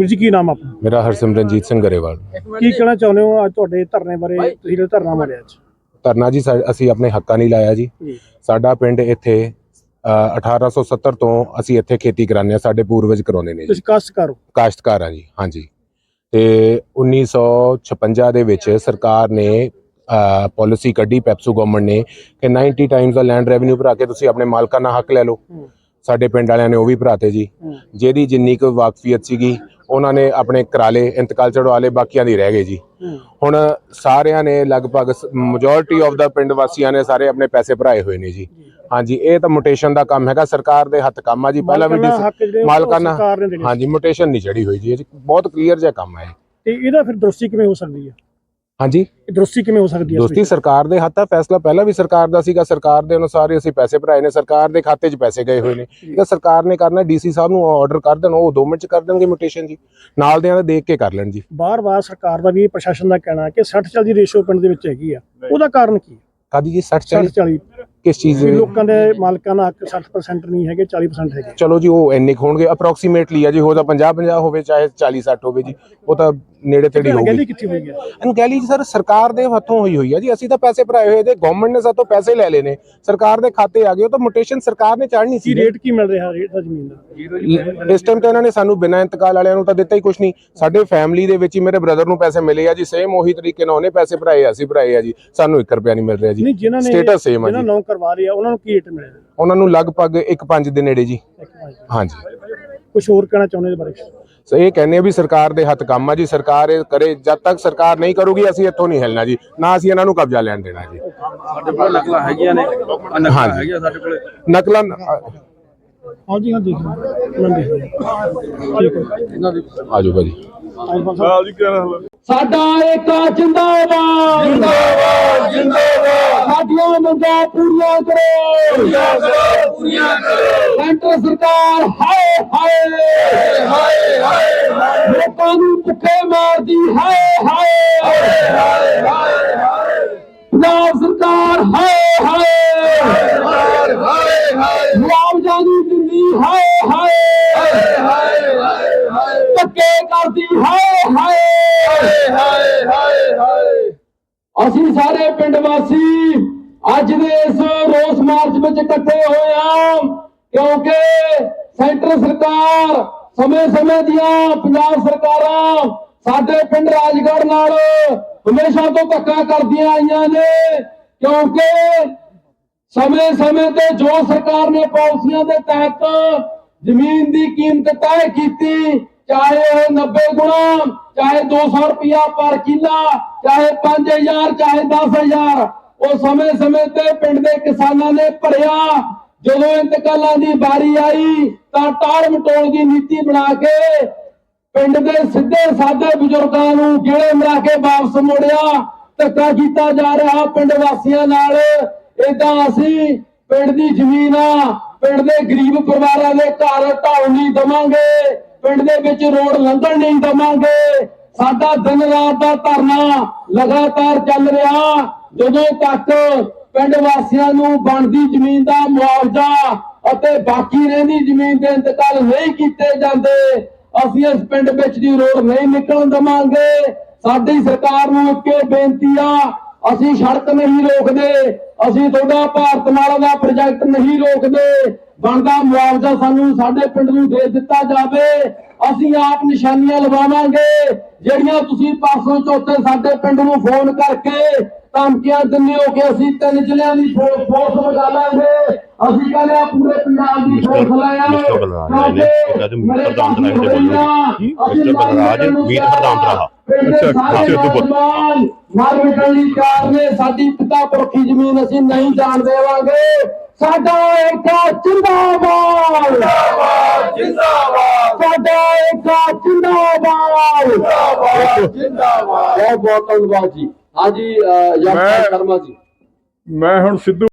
ਵੀਰ ਜੀ ਕੀ ਨਾਮ ਆਪਣਾ? ਮੇਰਾ ਹਰਸਿਮਰਨਜੀਤ ਸਿੰਘ ਗਰੇਵਾਲ। ਕੀ ਕਹਿਣਾ ਚਾਹੁੰਦੇ ਹੋ ਅੱਜ ਤੁਹਾਡੇ ਧਰਨੇ ਬਾਰੇ? ਤੁਸੀਂ ਜਿਹੜਾ ਧਰਨਾ ਮਾਰਿਆ ਅੱਜ। ਧਰਨਾ ਜੀ ਸਾ- ਅਸੀਂ ਆਪਣੇ ਹੱਕਾਂ ਲਈ ਲਾਇਆ ਜੀ। ਜੀ। ਸਾਡਾ ਪਿੰਡ ਇੱਥੇ ਅ, 1870 ਤੋਂ ਅਸੀਂ ਇੱਥੇ ਖੇਤੀ ਕਰਾਉਂਦੇ ਆ ਸਾਡੇ ਪੂਰਵਜ ਕਰਾਉਂਦੇ ਨੇ ਜੀ। ਤੁਸੀਂ ਕਾਸ਼ਤਕਾਰ ਹੋ? ਕਾਸ਼ਤਕਾਰ ਆ ਜੀ ਹਾਂਜੀ ਤੇ 1956 ਦੇ ਵਿੱਚ ਸਰਕਾਰ ਨੇ ਪਾਲਿਸੀ ਕੱਢੀ ਪੈਪਸੂ ਗਵਰਨਮੈਂਟ ਨੇ ਕਿ 90 ਟਾਈਮਸ ਦਾ ਲੈਂਡ ਰੈਵਨਿਊ ਭਰਾ ਕੇ ਤੁਸੀਂ ਆਪਣੇ ਮਾਲਕਾਨਾ ਹੱਕ ਲੈ ਲਓ। ਹੂੰ। ਸਾਡੇ ਪਿੰਡ ਵਾਲਿਆਂ ਨੇ ਉਹ ਵੀ ਭਰਾਤੇ ਜੀ। ਹੂੰ। ਜਿਹਦੀ ਜਿੰਨੀ ਕੁ ਵਾਕਫੀਅਤ ਸੀਗੀ ਉਹਨਾਂ ਨੇ ਆਪਣੇ ਕਰਾਲੇ ਇੰਤਕਾਲ ਚੜਵਾ ਲਏ ਬਾਕੀਆਂ ਦੀ ਰਹਿ ਗਏ ਜੀ। ਹੁਣ ਸਾਰਿਆਂ ਨੇ ਲਗਭਗ ਮੈਜੋਰਿਟੀ ਆਫ ਦਾ ਪਿੰਡ ਵਾਸੀਆਂ ਨੇ ਸਾਰੇ ਆਪਣੇ ਪੈਸੇ ਭਰਾਏ ਹੋਏ ਨੇ ਜੀ। ਹਾਂਜੀ ਇਹ ਤਾਂ ਮੋਟੇਸ਼ਨ ਦਾ ਕੰਮ ਹੈਗਾ ਸਰਕਾਰ ਦੇ ਹੱਥ ਕੰਮ ਆ ਜੀ। ਪਹਿਲਾਂ ਵੀ ਮਾਲਕਾਨਾ ਹਾਂਜੀ ਮੋਟੇਸ਼ਨ ਨਹੀਂ ਚੜੀ ਹੋਈ ਜੀ ਬਹੁਤ ਕਲੀਅਰ ਜਿਹਾ ਕੰਮ ਹੈ। ਤੇ ਇਹਦਾ ਫਿਰ ਦਰੁਸਤੀ ਕਿਵੇਂ ਹੋ ਸਕਦੀ ਹੈ ਹਾਂਜੀ। ਇਹ ਦਰੁਸਤੀ ਕਿਵੇਂ ਹੋ ਸਕਦੀ ਹੈ ਦੋਸਤੀ? ਸਰਕਾਰ ਦੇ ਹੱਥ ਆ ਫੈਸਲਾ ਪਹਿਲਾਂ ਵੀ ਸਰਕਾਰ ਦਾ ਸੀਗਾ ਸਰਕਾਰ ਦੇ ਅਨੁਸਾਰ ਹੀ ਅਸੀਂ ਪੈਸੇ ਭਰਾਏ ਨੇ ਸਰਕਾਰ ਦੇ ਖਾਤੇ 'ਚ ਪੈਸੇ ਗਏ ਹੋਏ ਨੇ। ਇਹ ਸਰਕਾਰ ਨੇ ਕਰਨਾ ਡੀਸੀ ਸਾਹਿਬ ਨੂੰ ਆਰਡਰ ਕਰ ਦੇਣ ਉਹ 2 ਮਿੰਟ 'ਚ ਕਰ ਦੇਣਗੇ ਮੋਟੇਸ਼ਨ ਜੀ। ਨਾਲ ਦਿਆਂ ਦਾ ਦੇਖ ਕੇ ਕਰ ਲੈਣ ਜੀ। ਬਾਰ-ਬਾਰ ਸਰਕਾਰ ਦਾ ਵੀ ਪ੍ਰਸ਼ਾਸਨ ਦਾ ਕਹਿਣਾ ਹੈ ਕਿ 60 40 ਦੀ ਰੇਸ਼ੋ ਪਿੰਡ ਦੇ ਵਿੱਚ ਹੈਗੀ ਆ। ਉਹਦਾ ਕਾਰਨ ਕੀ ਹੈ? ਕਾਦੀ ਜੀ 60 60 40 40 ਕਿਸ ਚੀਜ਼ ਦੇ ਲੋਕਾਂ ਦੇ ਮਾਲਕਾਂ ਦਾ ਹੱਕ 60% ਨਹੀਂ ਹੈਗੇ 40% ਹੈਗੇ। ਚਲੋ ਜੀ ਉਹ ਇੰਨੇ ਕੁ ਹੋਣਗੇ। ਅਪਰੋਕਸੀਮੇਟਲੀ ਆ ਜੀ ਹੋ ਤਾਂ 50 50 ਹੋਵੇ ਚਾਹੇ 40 60 ਹੋਵੇ ਜੀ ਉਹ ਤਾਂ ਨੇੜੇ ਤੇੜੀ ਹੋਊਗੀ। ਕਿੱਥੇ ਹੋਈ ਹੈ? ਜੀ ਸਰ ਸਰਕਾਰ ਦੇ ਹੱਥੋਂ ਹੋਈ ਹੋਈ ਆ ਜੀ। ਅਸੀਂ ਤਾਂ ਪੈਸੇ ਭਰਾਏ ਹੋਏ ਤੇ ਗਵਰਨਮੈਂਟ ਨੇ ਸਾਤੋਂ ਪੈਸੇ ਲੈ ਲਏ ਨੇ। ਸਰਕਾਰ ਦੇ ਖਾਤੇ ਆ ਗਏ ਉਹ ਤਾਂ ਮੋਟੇਸ਼ਨ ਸਰਕਾਰ ਨੇ ਚਾੜਨੀ ਕੀ ਸੀ ਰੇਟ ਕੀ ਮਿਲ ਰਿਹਾ ਰੇਟ ਦਾ ਜ਼ਮੀਨ ਦਾ? ਇਸ ਟਾਈਮ ਤਾਂ ਇਹਨਾਂ ਨੇ ਸਾਨੂੰ ਬਿਨਾਂ ਇੰਤਕਾਲ ਵਾਲਿਆਂ ਨੂੰ ਤਾਂ ਦਿੱਤਾ ਹੀ ਕੁਝ ਨਹੀਂ। ਸਾਡੇ ਫੈਮਿਲੀ ਦੇ ਵਿੱਚ ਹੀ ਮੇਰੇ ਬ੍ਰਦਰ ਨੂੰ ਪੈਸੇ ਮਿਲੇ ਆ ਜੀ। ਸੇਮ ਉਹੀ ਤਰੀਕੇ ਨਾਲ ਉਹਨੇ ਪੈਸੇ ਭਰਾਏ ਆ, ਅਸੀਂ ਭਰਾਏ ਆ ਜੀ। ਸਾਨੂੰ 1 ਰੁਪਿਆ ਨਹੀਂ ਮਿਲ ਰਿਹਾ ਜੀ। ਨਹੀਂ ਜਿਨ੍ਹਾਂ ਨੇ ਸਟੇਟਸ ਸੇਮ ਆ ਜੀ। ਕਰਵਾ ਰਹੇ ਆ ਉਹਨਾਂ ਨੂੰ ਕੀ ਰੇਟ ਮਿਲਿਆ? ਉਹਨਾਂ ਨੂੰ ਲਗਭਗ 1.5 ਦੇ ਨੇੜੇ ਜੀ। ਹਾਂਜੀ। ਕੁਝ ਹੋਰ ਕਹਿਣਾ ਚਾਹੁੰਦੇ ਬਾਰੇ? ਸੋ ਇਹ ਕਹਿੰਦੇ ਆ ਵੀ ਸਰਕਾਰ ਦੇ ਹੱਥ ਕੰਮ ਆ ਜੀ ਸਰਕਾਰ ਇਹ ਕਰੇ ਜਦ ਤੱਕ ਸਰਕਾਰ ਨਹੀਂ ਕਰੂਗੀ ਅਸੀਂ ਇੱਥੋਂ ਨਹੀਂ ਹਿਲਣਾ ਜੀ ਨਾ ਅਸੀਂ ਇਹਨਾਂ ਨੂੰ ਕਬਜ਼ਾ ਲੈਣ ਦੇਣਾ ਜੀ। ਸਾਡੇ ਕੋਲ ਨਕਲਾਂ ਹੈਗੀਆਂ ਨੇ ਨਕਲਾਂ। ਹੈਗੀਆਂ ਸਾਡੇ ਕੋਲੇ। ਨਕਲਾਂ ਹਾਂਜੀ ਹਾਂ ਦੇਖ ਲਓ ਮੈਂ ਦੇਖ ਲਿਆ। ਠੀਕ ਹੈ। ਇਹਨਾਂ ਦੀ ਆਜੋ ਭਾਜੀ। ਸਾਡਾ ਏਕਾ ਜਿੰਦਾਬਾਦ। ਜਿੰਦਾਬਾਦ ਜਿੰਦਾਬਾਦ। ਮੰਗਾਂ ਪੂਰੀਆਂ ਕਰੋ ਪੂਰੀਆਂ ਕਰੋ ਪੂਰੀਆਂ ਕਰੋ ਸੈਂਟਰ ਸਰਕਾਰ ਹਾਏ ਹਾਏ ਹਾਏ ਹਾਏ ਲੋਕਾਂ ਨੂੰ ਭੁੱਖੇ ਮਾਰਦੀ ਹਾਏ ਹਾਏ ਹਾਏ ਹਾਏ ਪੰਜਾਬ ਸਰਕਾਰ ਹਾਏ ਹਾਏ ਹਾਏ ਹਾਏ ਮੁਆਵਜ਼ਾ ਨਹੀਂ ਦਿੰਦੀ ਹਾਏ ਹਾਏ ਹਾਏ ਹਾਏ ਧੱਕੇ ਕਰਦੀ ਹਾਏ ਹਾਏ ਹਾਏ ਹਾਏ ਹਾਏ ਅਸੀਂ ਸਾਰੇ ਪਿੰਡ ਵਾਸੀ ਅੱਜ ਦੇ ਇਸ ਰੋਸ ਮਾਰਚ ਵਿੱਚ ਇਕੱਠੇ ਹੋਏ ਆ, ਕਿਉਂਕਿ ਸੈਂਟਰ ਸਰਕਾਰ ਸਮੇਂ-ਸਮੇਂ ਦੀਆਂ ਪੰਜਾਬ ਸਰਕਾਰਾਂ ਸਾਡੇ ਪਿੰਡ ਰਾਜਗੜ੍ਹ ਨਾਲ ਹਮੇਸ਼ਾ ਤੋਂ ਧੱਕਾ ਕਰਦੀਆਂ ਆਈਆਂ ਨੇ, ਕਿਉਂਕਿ ਸਮੇਂ-ਸਮੇਂ ਤੇ ਜੋ ਸਰਕਾਰ ਨੇ ਪਾਲਿਸੀਆਂ ਦੇ ਤਹਿਤ ਜ਼ਮੀਨ ਦੀ ਕੀਮਤ ਤੈਅ ਕੀਤੀ, ਚਾਹੇ ਉਹ 90 ਗੁਣਾ, ਚਾਹੇ 200 ਰੁਪਿਆ ਪਰ ਕਿੱਲਾ, ਚਾਹੇ 5000 ਚਾਹੇ 10000 ਉਹ ਸਮੇਂ-ਸਮੇਂ ਤੇ ਪਿੰਡ ਦੇ ਕਿਸਾਨਾਂ ਨੇ ਭਰਿਆ। ਜਦੋਂ ਇੰਤਕਾਲਾਂ ਦੀ ਵਾਰੀ ਆਈ, ਤਾਂ ਟਾਲ ਮਟੋਲ ਦੀ ਨੀਤੀ ਬਣਾ ਕੇ ਪਿੰਡ ਦੇ ਸਿੱਧੇ ਸਾਦੇ ਬਜ਼ੁਰਗਾਂ ਨੂੰ ਗੇੜੇ ਮਰਾ ਕੇ ਵਾਪਸ ਮੋੜਿਆ ਧੱਕਾ ਕੀਤਾ ਜਾ ਰਿਹਾ ਪਿੰਡ ਵਾਸੀਆਂ ਨਾਲ। ਇਦਾਂ ਅਸੀਂ ਪਿੰਡ ਦੀ ਜ਼ਮੀਨ ਆ, ਪਿੰਡ ਦੇ ਗਰੀਬ ਪਰਿਵਾਰਾਂ ਦੇ ਘਰ ਢਾਉਣ ਨਹੀਂ ਦਵਾਂਗੇ, ਪਿੰਡ ਦੇ ਵਿੱਚ ਰੋਡ ਲੰਘਣ ਨਹੀਂ ਦਵਾਂਗੇ। ਸਾਡਾ ਦਿਨ ਰਾਤ ਦਾ ਧਰਨਾ ਲਗਾਤਾਰ ਚੱਲ ਰਿਹਾ। ਜਦੋਂ ਤੱਕ ਪਿੰਡ ਵਾਸੀਆਂ ਨੂੰ ਬਣਦੀ ਜ਼ਮੀਨ ਦਾ ਮੁਆਵਜ਼ਾ ਅਤੇ ਬਾਕੀ ਰਹਿੰਦੀ ਜ਼ਮੀਨ ਦੇ ਇੰਤਕਾਲ ਨਹੀਂ ਕੀਤੇ ਜਾਂਦੇ, ਅਸੀਂ ਇਸ ਪਿੰਡ ਵਿੱਚ ਦੀ ਰੋਡ ਨਹੀਂ ਨਿਕਲਣ ਦਵਾਂਗੇ। ਸਾਡੀ ਸਰਕਾਰ ਨੂੰ ਇੱਕੇ ਬੇਨਤੀ ਆ, ਅਸੀਂ ਸੜਕ ਨਹੀਂ ਰੋਕਦੇ, ਅਸੀਂ ਤੁਹਾਡਾ ਭਾਰਤ ਭਾਰਤਮਾਲਾ ਦਾ ਪ੍ਰੋਜੈਕਟ ਨਹੀਂ ਰੋਕਦੇ। ਬਣਦਾ ਮੁਆਵਜ਼ਾ ਸਾਨੂੰ ਸਾਡੇ ਪਿੰਡ ਨੂੰ ਦੇ ਦਿੱਤਾ ਜਾਵੇ। ਅਸੀਂ ਆਪ ਨਿਸ਼ਾਨੀਆਂ ਲਵਾਵਾਂਗੇ। ਜਿਹੜੀਆਂ ਤੁਸੀਂ ਪਾਸੋਂ ਚੌਥੇ ਸਾਡੇ ਪਿੰਡ ਨੂੰ ਫੋਨ ਕਰਕੇ ਧਮਕੀਆਂ ਦਿੰਦੇ ਹੋ ਕਿ ਅਸੀਂ ਤਿੰਨ ਜ਼ਿਲ੍ਹਿਆਂ ਦੀ ਫੋਰਸ ਲਗਾ ਲਾਂਗੇ। ਅਸੀਂ ਕਹਿੰਦੇ ਆ ਪੂਰੇ ਪੰਜਾਬ ਦੀ ਫੋਰਸ ਲਾਇਆ। ਮਿਸਟਰ ਪ੍ਰਧਾਨ ਤਰਾ ਦੇ ਬੋਲੋ ਮਿਸਟਰ ਬਲਰਾਜ ਮੀਤ ਪ੍ਰਧਾਨ ਤਰਾ ਅੱਛਾ ਅੱਛਾ ਤੂੰ ਬੋਲ ਮਾਰ ਮਿਟਣ ਲਈ ਚਾਰ ਨੇ। ਸਾਡੀ ਪਿਤਾ ਪੁਰਖੀ ਜ਼ਮੀਨ ਅਸੀਂ ਨਹੀਂ ਜਾਣ ਦੇਵਾਂਗੇ। ਸਾਡਾ ਏਕਾ ਜਿੰਦਾਬਾਦ। ਜਿੰਦਾਬਾਦ ਜਿੰਦਾਬਾਦ। ਸਾਡਾ ਏਕਾ ਜਿੰਦਾਬਾਦ। ਜਿੰਦਾਬਾਦ ਜਿੰਦਾਬਾਦ। ਬਹੁਤ ਬਹੁਤ ਧੰਨਵਾਦ ਜੀ। ਹਾਂਜੀ ਯਾਰ ਮੈਂ- ਸ਼ਰਮਾ ਜੀ। ਮੈਂ ਹੁਣ ਸਿੱਧੂ